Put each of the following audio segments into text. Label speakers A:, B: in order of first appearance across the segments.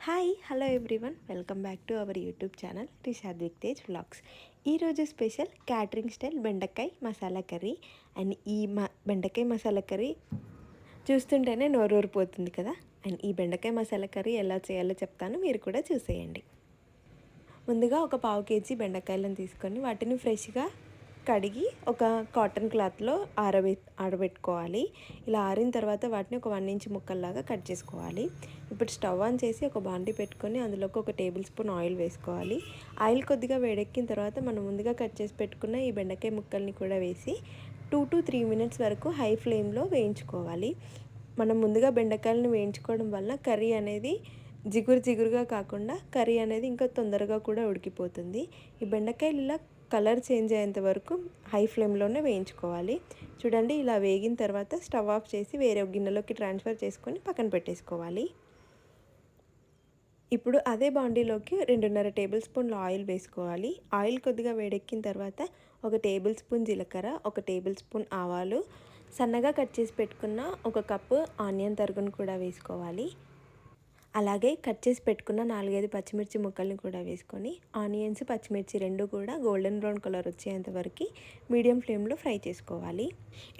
A: Hi hello everyone welcome back to our YouTube channel Rishad విక్తేజ్ vlogs ఈరోజు special catering style బెండకాయ masala curry. And ఈ మ బెండకాయ masala curry చూస్తుంటేనే నోరూరిపోతుంది కదా. అండ్ ఈ బెండకాయ మసాలా కర్రీ ఎలా చేయాలో చెప్తాను. మీరు కూడా చూసేయండి. ముందుగా ఒక పావు కేజీ బెండకాయలను తీసుకొని వాటిని ఫ్రెష్గా కడిగి ఒక కాటన్ క్లాత్లో ఆరబె ఆరబెట్టుకోవాలి. ఇలా ఆరిన తర్వాత వాటిని ఒక వన్ ఇంచ్ ముక్కల్లాగా కట్ చేసుకోవాలి. ఇప్పుడు స్టవ్ ఆన్ చేసి ఒక బాండి పెట్టుకొని అందులోకి ఒక టేబుల్ స్పూన్ ఆయిల్ వేసుకోవాలి. ఆయిల్ కొద్దిగా వేడెక్కిన తర్వాత మనం ముందుగా కట్ చేసి పెట్టుకున్న ఈ బెండకాయ ముక్కల్ని కూడా వేసి టూ టు త్రీ మినిట్స్ వరకు హై ఫ్లేమ్లో వేయించుకోవాలి. మనం ముందుగా బెండకాయలను వేయించుకోవడం వల్ల కర్రీ అనేది జిగురు జిగురుగా కాకుండా కర్రీ అనేది ఇంకా తొందరగా కూడా ఉడికిపోతుంది. ఈ బెండకాయలు ఇలా కలర్ చేంజ్ అయ్యేంత వరకు హై ఫ్లేమ్లోనే వేయించుకోవాలి. చూడండి ఇలా వేగిన తర్వాత స్టవ్ ఆఫ్ చేసి వేరే గిన్నెలోకి ట్రాన్స్ఫర్ చేసుకొని పక్కన పెట్టేసుకోవాలి. ఇప్పుడు అదే బాండీలోకి రెండున్నర టేబుల్ స్పూన్ల ఆయిల్ వేసుకోవాలి. ఆయిల్ కొద్దిగా వేడెక్కిన తర్వాత ఒక టేబుల్ స్పూన్ జీలకర్ర ఒక టేబుల్ స్పూన్ ఆవాలు. సన్నగా కట్ చేసి పెట్టుకున్న ఒక కప్పు ఆనియన్ తరుగును కూడా వేసుకోవాలి. అలాగే కట్ చేసి పెట్టుకున్న నాలుగైదు పచ్చిమిర్చి ముక్కల్ని కూడా వేసుకొని ఆనియన్స్ పచ్చిమిర్చి రెండు కూడా గోల్డెన్ బ్రౌన్ కలర్ వచ్చేంత వరకు మీడియం ఫ్లేమ్లో ఫ్రై చేసుకోవాలి.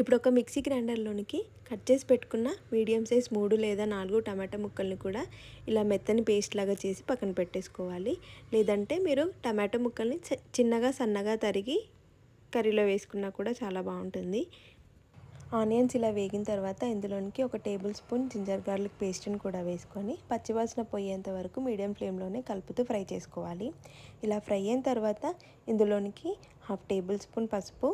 A: ఇప్పుడు ఒక మిక్సీ గ్రైండర్లోనికి కట్ చేసి పెట్టుకున్న మీడియం సైజ్ మూడు లేదా నాలుగు టమాటా ముక్కల్ని కూడా ఇలా మెత్తని పేస్ట్ లాగా చేసి పక్కన పెట్టేసుకోవాలి. లేదంటే మీరు టమాటా ముక్కల్ని చిన్నగా సన్నగా తరిగి కర్రీలో వేసుకున్నా కూడా చాలా బాగుంటుంది. ఆనియన్స్ ఇలా వేగిన తర్వాత ఇందులోనికి ఒక టేబుల్ స్పూన్ జింజర్ గార్లిక్ పేస్ట్ని కూడా వేసుకొని పచ్చివాసన పోయేంత వరకు మీడియం ఫ్లేమ్లోనే కలుపుతూ ఫ్రై చేసుకోవాలి. ఇలా ఫ్రై అయిన తర్వాత ఇందులోనికి హాఫ్ టేబుల్ స్పూన్ పసుపు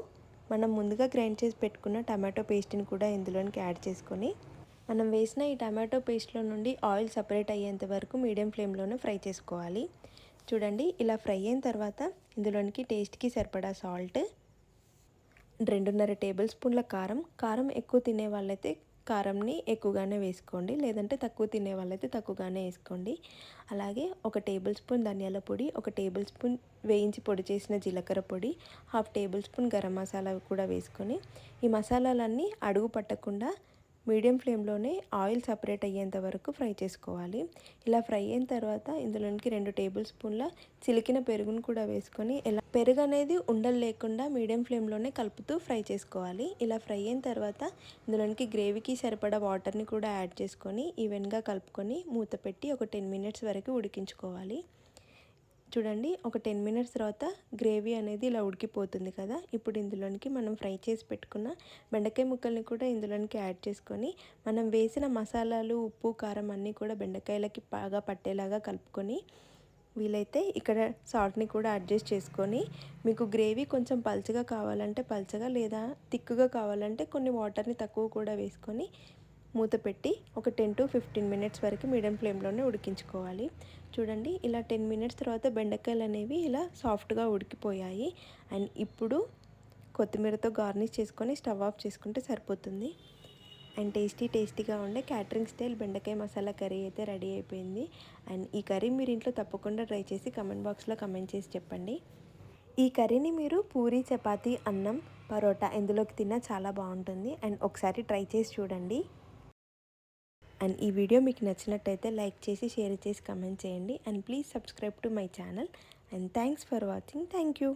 A: మనం ముందుగా గ్రైండ్ చేసి పెట్టుకున్న టమాటో పేస్ట్ని కూడా ఇందులోనికి యాడ్ చేసుకొని మనం వేసిన ఈ టమాటో పేస్ట్లో నుండి ఆయిల్ సపరేట్ అయ్యేంత వరకు మీడియం ఫ్లేమ్లోనే ఫ్రై చేసుకోవాలి. చూడండి ఇలా ఫ్రై అయిన తర్వాత ఇందులోనికి టేస్ట్కి సరిపడా సాల్ట్ రెండున్నర టేబుల్ స్పూన్ల కారం. కారం ఎక్కువ తినే వాళ్ళైతే కారంని ఎక్కువగానే వేసుకోండి. లేదంటే తక్కువ తినే వాళ్ళైతే తక్కువగానే వేసుకోండి. అలాగే ఒక టేబుల్ స్పూన్ ధనియాల పొడి ఒక టేబుల్ స్పూన్ వేయించి పొడి చేసిన జీలకర్ర పొడి half table spoon garam masala కూడా వేసుకొని ఈ మసాలాలన్నీ అడుగు పట్టకుండా మీడియం ఫ్లేమ్లోనే ఆయిల్ సపరేట్ అయ్యేంత వరకు ఫ్రై చేసుకోవాలి. ఇలా ఫ్రై అయిన తర్వాత ఇందులోనికి రెండు టేబుల్ స్పూన్ల చిలికిన పెరుగును కూడా వేసుకొని ఇలా పెరుగు అనేది ఉండలు లేకుండా మీడియం ఫ్లేమ్లోనే కలుపుతూ ఫ్రై చేసుకోవాలి. ఇలా ఫ్రై అయిన తర్వాత ఇందులోనికి గ్రేవీకి సరిపడా వాటర్ని కూడా యాడ్ చేసుకొని ఈవెన్గా కలుపుకొని మూత పెట్టి ఒక టెన్ మినిట్స్ వరకు ఉడికించుకోవాలి. చూడండి ఒక టెన్ మినిట్స్ తర్వాత గ్రేవీ అనేది ఇలా ఉడికిపోతుంది కదా. ఇప్పుడు ఇందులోనికి మనం ఫ్రై చేసి పెట్టుకున్న బెండకాయ ముక్కల్ని కూడా ఇందులోనికి యాడ్ చేసుకొని మనం వేసిన మసాలాలు ఉప్పు కారం అన్నీ కూడా బెండకాయలకి బాగా పట్టేలాగా కలుపుకొని వీలైతే ఇక్కడ సాల్ట్ని కూడా అడ్జస్ట్ చేసుకొని మీకు గ్రేవీ కొంచెం పల్చగా కావాలంటే పల్చగా లేదా తిక్కుగా కావాలంటే కొన్ని వాటర్ని తక్కువ కూడా వేసుకొని మూత పెట్టి ఒక టెన్ టు ఫిఫ్టీన్ మినిట్స్ వరకు మీడియం ఫ్లేమ్లోనే ఉడికించుకోవాలి. చూడండి ఇలా టెన్ మినిట్స్ తర్వాత బెండకాయలు అనేవి ఇలా సాఫ్ట్గా ఉడికిపోయాయి. అండ్ ఇప్పుడు కొత్తిమీరతో గార్నిష్ చేసుకొని స్టవ్ ఆఫ్ చేసుకుంటే సరిపోతుంది. అండ్ టేస్టీ టేస్టీగా ఉండే క్యాటరింగ్ స్టైల్ బెండకాయ మసాలా కర్రీ అయితే రెడీ అయిపోయింది. అండ్ ఈ కర్రీ మీరు ఇంట్లో తప్పకుండా ట్రై చేసి కమెంట్ బాక్స్లో కమెంట్ చేసి చెప్పండి. ఈ కర్రీని మీరు పూరి చపాతీ అన్నం పరోటా ఎందులోకి తిన్నా చాలా బాగుంటుంది. అండ్ ఒకసారి ట్రై చేసి చూడండి. అండ్ ఈ వీడియో మీకు నచ్చినట్టయితే లైక్ చేసి షేర్ చేసి కమెంట్ చేయండి. And please subscribe to my channel. And thanks for watching. Thank you.